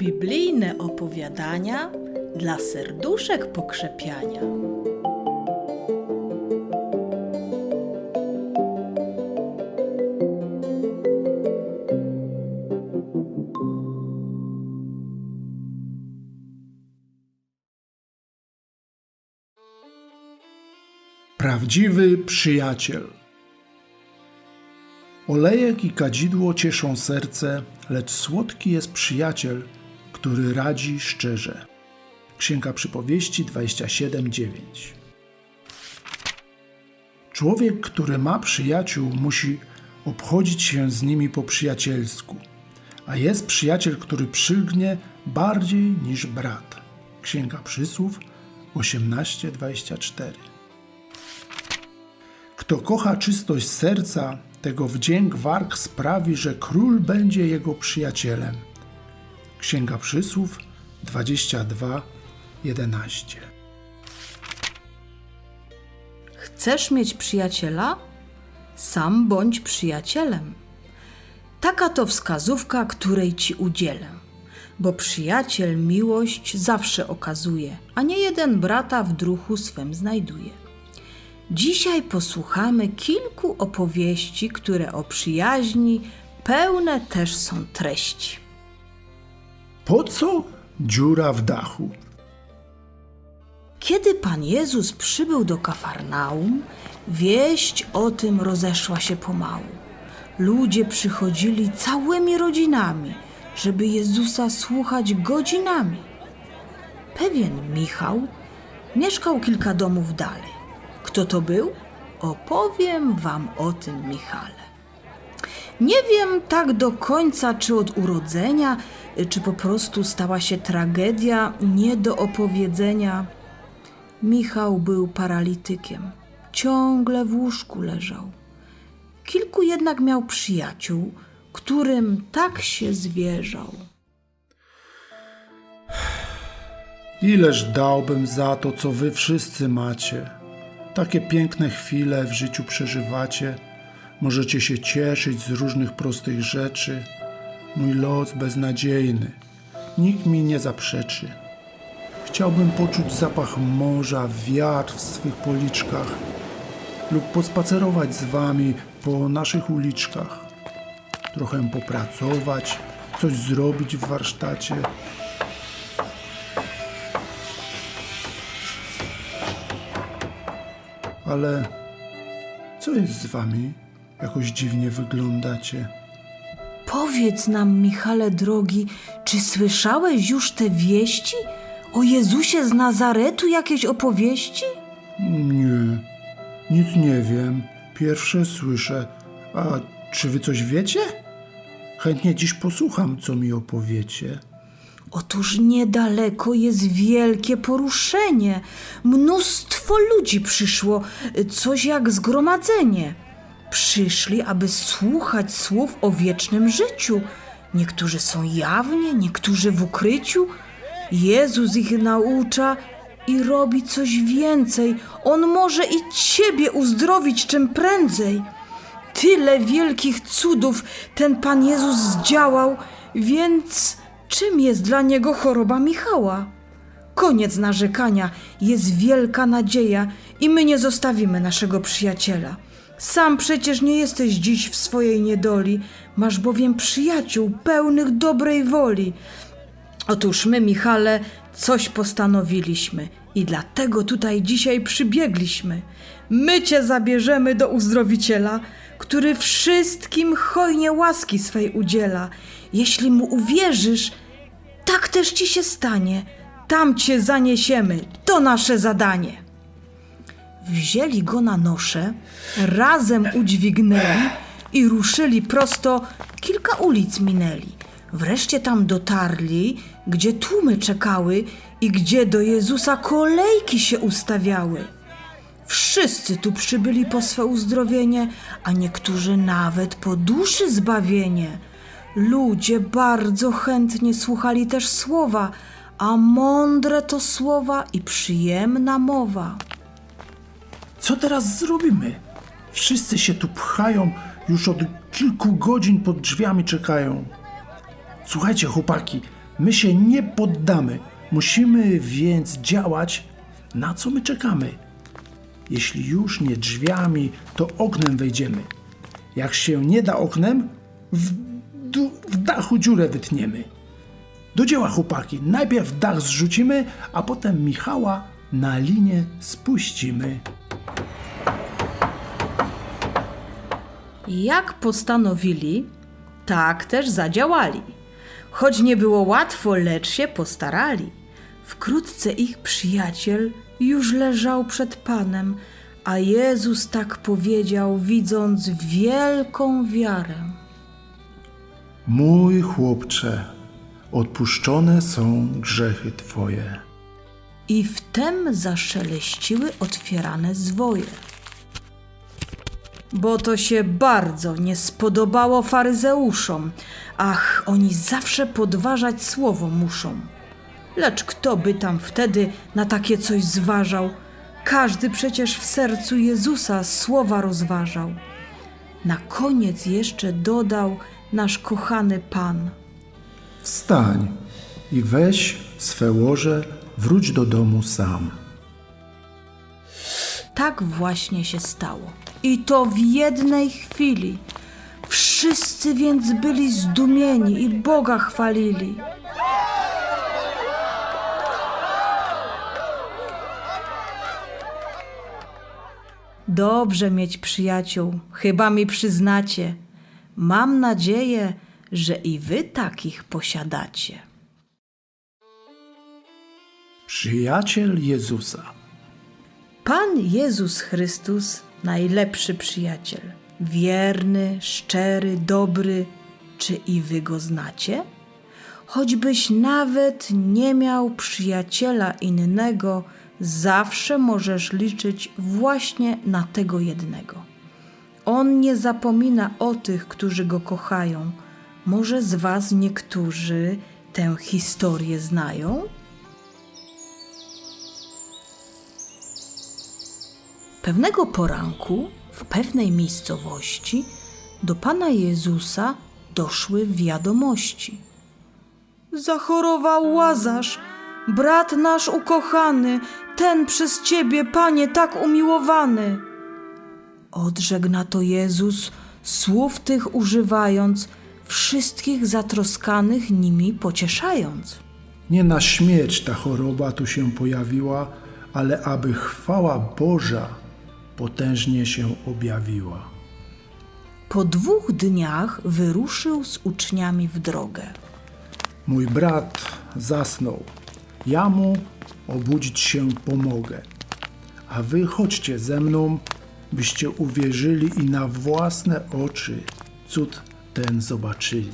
Biblijne opowiadania dla serduszek pokrzepiania. Prawdziwy przyjaciel. Olejek i kadzidło cieszą serce, lecz słodki jest przyjaciel, który radzi szczerze. Księga Przypowieści 27:9. Człowiek, który ma przyjaciół, musi obchodzić się z nimi po przyjacielsku, a jest przyjaciel, który przylgnie bardziej niż brat. Księga Przysłów 18:24. Kto kocha czystość serca, tego wdzięk warg sprawi, że król będzie jego przyjacielem. Księga Przysłów 22, 11. Chcesz mieć przyjaciela? Sam bądź przyjacielem. Taka to wskazówka, której ci udzielę. Bo przyjaciel miłość zawsze okazuje, a nie jeden brata w druhu swym znajduje. Dzisiaj posłuchamy kilku opowieści, które o przyjaźni pełne też są treści. Po co dziura w dachu? Kiedy Pan Jezus przybył do Kafarnaum, wieść o tym rozeszła się pomału. Ludzie przychodzili całymi rodzinami, żeby Jezusa słuchać godzinami. Pewien Michał mieszkał kilka domów dalej. Kto to był? Opowiem wam o tym Michale. Nie wiem tak do końca, czy od urodzenia, czy po prostu stała się tragedia nie do opowiedzenia. Michał był paralitykiem. Ciągle w łóżku leżał. Kilku jednak miał przyjaciół, którym tak się zwierzał. Ileż dałbym za to, co wy wszyscy macie. Takie piękne chwile w życiu przeżywacie. Możecie się cieszyć z różnych prostych rzeczy. Mój los beznadziejny. Nikt mi nie zaprzeczy. Chciałbym poczuć zapach morza, wiatr w swych policzkach lub pospacerować z wami po naszych uliczkach. Trochę popracować, coś zrobić w warsztacie. Ale co jest z wami? Jakoś dziwnie wyglądacie. Powiedz nam, Michale drogi, czy słyszałeś już te wieści? O Jezusie z Nazaretu jakieś opowieści? Nie, nic nie wiem. Pierwsze słyszę. A czy wy coś wiecie? Chętnie dziś posłucham, co mi opowiecie. Otóż niedaleko jest wielkie poruszenie. Mnóstwo ludzi przyszło, coś jak zgromadzenie. Przyszli, aby słuchać słów o wiecznym życiu. Niektórzy są jawnie, niektórzy w ukryciu. Jezus ich naucza i robi coś więcej. On może i ciebie uzdrowić czym prędzej. Tyle wielkich cudów ten Pan Jezus zdziałał, więc czym jest dla niego choroba Michała? Koniec narzekania, jest wielka nadzieja i my nie zostawimy naszego przyjaciela. Sam przecież nie jesteś dziś w swojej niedoli, masz bowiem przyjaciół pełnych dobrej woli. Otóż my, Michale, coś postanowiliśmy i dlatego tutaj dzisiaj przybiegliśmy. My cię zabierzemy do uzdrowiciela, który wszystkim hojnie łaski swej udziela. Jeśli mu uwierzysz, tak też ci się stanie. Tam cię zaniesiemy. To nasze zadanie. Wzięli go na nosze, razem udźwignęli i ruszyli prosto, kilka ulic minęli. Wreszcie tam dotarli, gdzie tłumy czekały i gdzie do Jezusa kolejki się ustawiały. Wszyscy tu przybyli po swe uzdrowienie, a niektórzy nawet po duszy zbawienie. Ludzie bardzo chętnie słuchali też słowa, a mądre to słowa i przyjemna mowa. Co teraz zrobimy? Wszyscy się tu pchają, już od kilku godzin pod drzwiami czekają. Słuchajcie, chłopaki, My się nie poddamy. Musimy więc działać, na co my czekamy. Jeśli już nie drzwiami, to oknem wejdziemy. Jak się nie da oknem, w, w dachu dziurę wytniemy. Do dzieła, chłopaki. Najpierw dach zrzucimy, a potem Michała na linię spuścimy. Jak postanowili, tak też zadziałali. Choć nie było łatwo, lecz się postarali. Wkrótce ich przyjaciel już leżał przed Panem, a Jezus tak powiedział, widząc wielką wiarę. Mój chłopcze, odpuszczone są grzechy Twoje. I wtem zaszeleściły otwierane zwoje. Bo to się bardzo nie spodobało faryzeuszom. Ach, oni zawsze podważać słowo muszą. Lecz kto by tam wtedy na takie coś zważał? Każdy przecież w sercu Jezusa słowa rozważał. Na koniec jeszcze dodał nasz kochany Pan. Wstań i weź swe łoże, wróć do domu sam. Tak właśnie się stało. I to w jednej chwili. Wszyscy więc byli zdumieni i Boga chwalili. Dobrze mieć przyjaciół, chyba mi przyznacie. Mam nadzieję, że i wy takich posiadacie. Przyjaciel Jezusa. Pan Jezus Chrystus, najlepszy przyjaciel, wierny, szczery, dobry, czy i wy go znacie? Choćbyś nawet nie miał przyjaciela innego, zawsze możesz liczyć właśnie na tego jednego. On nie zapomina o tych, którzy go kochają. Może z was niektórzy tę historię znają? Pewnego poranku w pewnej miejscowości do Pana Jezusa doszły wiadomości. Zachorował Łazarz, brat nasz ukochany, ten przez Ciebie, Panie, tak umiłowany. Odrzekł na to Jezus, słów tych używając, wszystkich zatroskanych nimi pocieszając. Nie na śmierć ta choroba tu się pojawiła, ale aby chwała Boża potężnie się objawiła. Po dwóch dniach wyruszył z uczniami w drogę. Mój brat zasnął. Ja mu obudzić się pomogę. A wy chodźcie ze mną, byście uwierzyli i na własne oczy cud ten zobaczyli.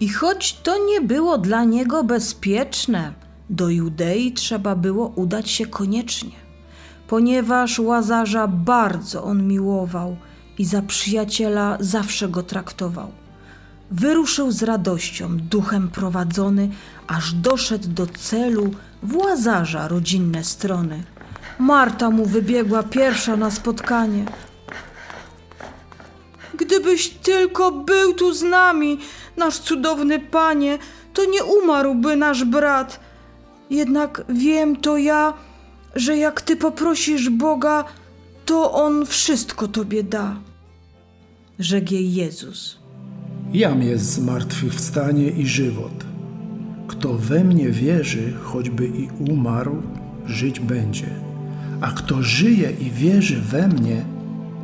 I choć to nie było dla niego bezpieczne, do Judei trzeba było udać się koniecznie, ponieważ łazarza bardzo on miłował i za przyjaciela zawsze go traktował. Wyruszył z radością, duchem prowadzony, aż doszedł do celu w łazarza rodzinne strony. Marta mu wybiegła pierwsza na spotkanie. Gdybyś tylko był tu z nami, nasz cudowny panie, to nie umarłby nasz brat. Jednak wiem to ja, że jak ty poprosisz Boga, to on wszystko tobie da. Rzekł jej Jezus. Jam jest zmartwychwstanie i żywot. Kto we mnie wierzy, choćby i umarł, żyć będzie. A kto żyje i wierzy we mnie,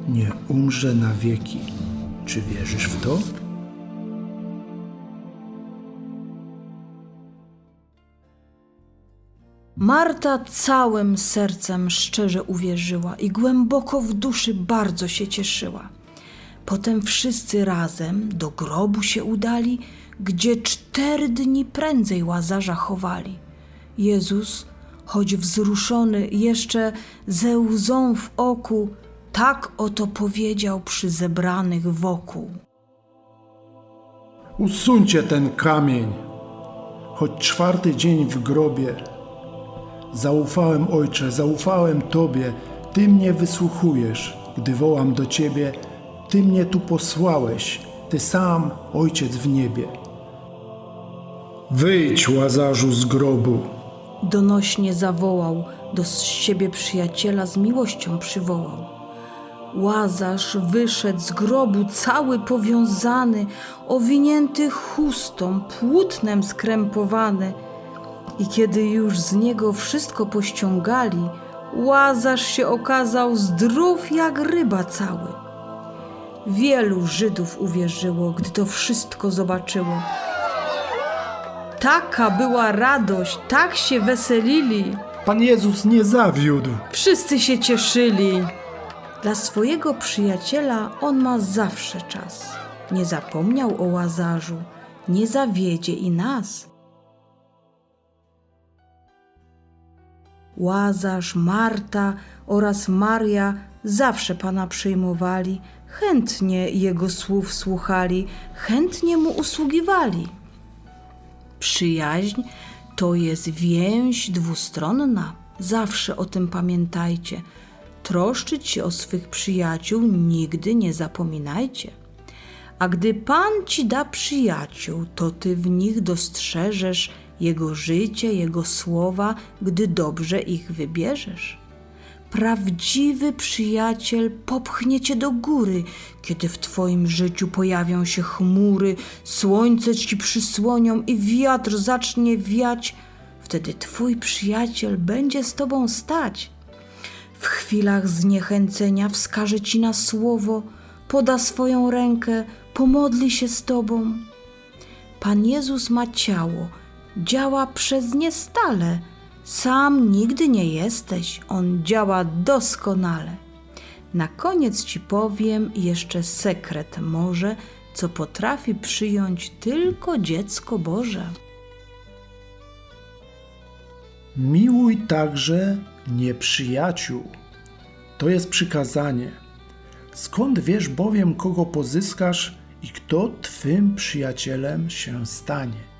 nie umrze na wieki. Czy wierzysz w to? Marta całym sercem szczerze uwierzyła i głęboko w duszy bardzo się cieszyła. Potem wszyscy razem do grobu się udali, gdzie cztery dni prędzej łazarza chowali. Jezus, choć wzruszony jeszcze ze łzą w oku, tak oto powiedział przy zebranych wokół. Usuńcie ten kamień, choć czwarty dzień w grobie. Zaufałem, Ojcze, zaufałem Tobie, Ty mnie wysłuchujesz, gdy wołam do Ciebie, Ty mnie tu posłałeś, Ty sam, Ojciec w niebie. Wyjdź, łazarzu z grobu. Donośnie zawołał, do siebie przyjaciela z miłością przywołał. Łazarz wyszedł z grobu cały powiązany, owinięty chustą, płótnem skrępowany. I kiedy już z niego wszystko pościągali, Łazarz się okazał zdrów jak ryba cały. Wielu Żydów uwierzyło, gdy to wszystko zobaczyło. Taka była radość, tak się weselili. Pan Jezus nie zawiódł. Wszyscy się cieszyli. Dla swojego przyjaciela on ma zawsze czas. Nie zapomniał o łazarzu, nie zawiedzie i nas. Łazarz, Marta oraz Maria zawsze Pana przyjmowali, chętnie Jego słów słuchali, chętnie Mu usługiwali. Przyjaźń to jest więź dwustronna. Zawsze o tym pamiętajcie. Troszczyć się o swych przyjaciół nigdy nie zapominajcie. A gdy Pan ci da przyjaciół, to ty w nich dostrzeżesz Jego życie, Jego słowa, gdy dobrze ich wybierzesz. Prawdziwy przyjaciel popchnie cię do góry, kiedy w twoim życiu pojawią się chmury, słońce ci przysłonią i wiatr zacznie wiać. Wtedy twój przyjaciel będzie z tobą stać. W chwilach zniechęcenia wskaże ci na słowo, poda swoją rękę, pomodli się z tobą. Pan Jezus ma ciało, działa przez nie stale. Sam nigdy nie jesteś, on działa doskonale. Na koniec ci powiem jeszcze sekret może, co potrafi przyjąć tylko dziecko Boże. Miłuj także nieprzyjaciół. To jest przykazanie. Skąd wiesz bowiem, kogo pozyskasz i kto twym przyjacielem się stanie?